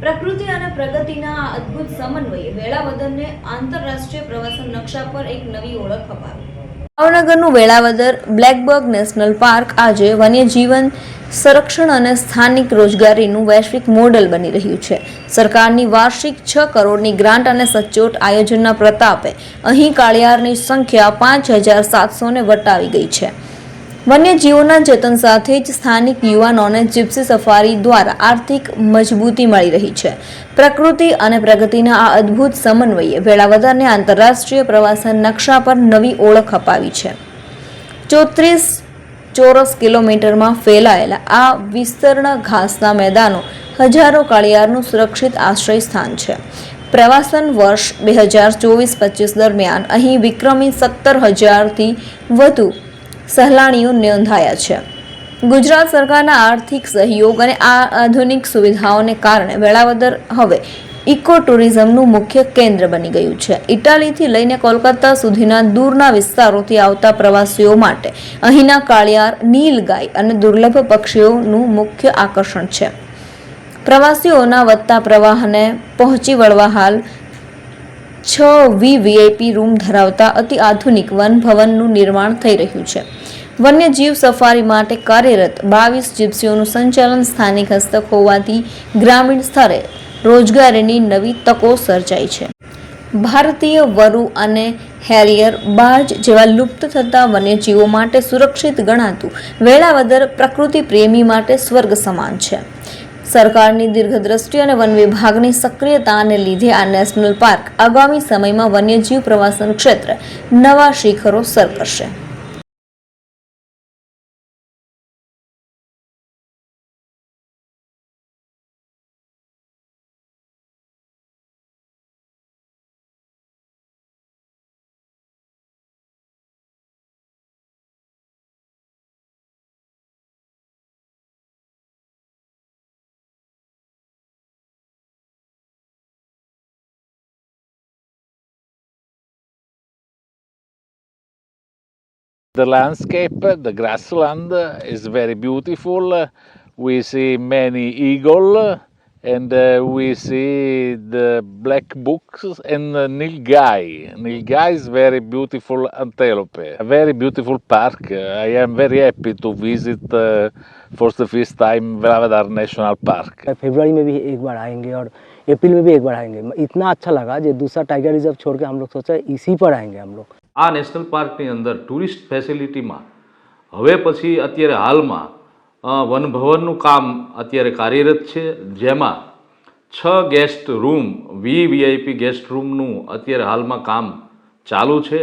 પ્રકૃતિ અને પ્રગતિના અદ્ભુત સમન્વયે વેળાવદરને આંતરરાષ્ટ્રીય પ્રવાસન નકશા પર એક નવી ઓળખ અપાવી. ભાવનગરનું વેળાવદર, બ્લેકબર્ગ નેશનલ પાર્ક આજે વન્યજીવન સંરક્ષણ અને સ્થાનિક રોજગારીનું વૈશ્વિક મોડેલ બની રહ્યું છે. સરકારની વાર્ષિક છ કરોડની ગ્રાન્ટ અને સચોટ આયોજનના પ્રતાપે અહીં કાળિયારની સંખ્યા પાંચ હજાર સાતસોને વટાવી ગઈ છે. વન્યજીવોના જતન સાથે જ સ્થાનિક યુવાનોને જીપ્સી સફારી દ્વારા આર્થિક મજબૂતી મળી રહી છે. પ્રકૃતિ અને પ્રગતિના આ અદ્ભુત સમન્વયે વેળાવદરને આંતરરાષ્ટ્રીય પ્રવાસન નકશા પર નવી ઓળખ અપાવી છે. ચોત્રીસ ચોરસ કિલોમીટરમાં ફેલાયેલા આ વિસ્તરણ ઘાસના મેદાનો હજારો કાળિયારનું સુરક્ષિત આશ્રય સ્થાન છે. પ્રવાસન વર્ષ બે હજાર ચોવીસ પચીસ દરમિયાન અહીં વિક્રમી સત્તર હજારથી વધુ સહેલાણીઓ નોંધાયા છે. ગુજરાત સરકારના આર્થિક સહયોગ અને આ આધુનિક સુવિધાઓને કારણે વેળાવદર હવે ઇકો ટુરિઝમનું મુખ્ય કેન્દ્ર બની ગયું છે. ઇટાલીથી લઈને કોલકાતા સુધીના દૂરના વિસ્તારોથી આવતા પ્રવાસીઓ માટે અહીંના કાળિયાર નીલગાય અને દુર્લભ પક્ષીઓનું મુખ્ય આકર્ષણ છે. પ્રવાસીઓના વધતા પ્રવાહને પહોંચી વળવા હાલ છ વી વીઆઈપી રૂમ ધરાવતા અતિ આધુનિક વન ભવનનું નિર્માણ થઈ રહ્યું છે. વન્યજીવ સફારી માટે કાર્યરત બાવીસ જીપ્સીઓનું સંચાલન સ્થાનિક હસ્તક હોવાથી ગ્રામીણ સ્તરે રોજગારીની નવી તકો સર્જાઈ છે. ભારતીય વરુ અને હેરિયર બાજ જેવા લુપ્ત થતા વન્યજીવો માટે સુરક્ષિત ગણાતું વેળાવદર પ્રકૃતિ પ્રેમી માટે સ્વર્ગ સમાન છે. સરકારની દીર્ઘદ્રષ્ટિ અને વન વિભાગની સક્રિયતાને લીધે આ નેશનલ પાર્ક આગામી સમયમાં વન્યજીવ પ્રવાસન ક્ષેત્રે નવા શિખરો સર કરશે. The landscape, the grassland is very beautiful. We see many eagle and uh, we see the black books and uh, nilgai. Nilgai is very beautiful antelope. A very beautiful park. I am very happy to visit uh, for the first time Velavadar National Park. फरवरी में भी एक बार आएंगे और अप्रैल में भी एक बार आएंगे इतना अच्छा लगा जो दूसरा टाइगर रिजर्व छोड़ के हम लोग सोचा इसी पर आएंगे हम लोग આ નેશનલ પાર્કની અંદર ટુરિસ્ટ ફેસિલિટીમાં હવે પછી અત્યારે હાલમાં અ, વનભવનનું કામ અત્યારે કાર્યરત છે જેમાં છ guest room V VIP guest રૂમનું અત્યારે હાલમાં કામ ચાલુ છે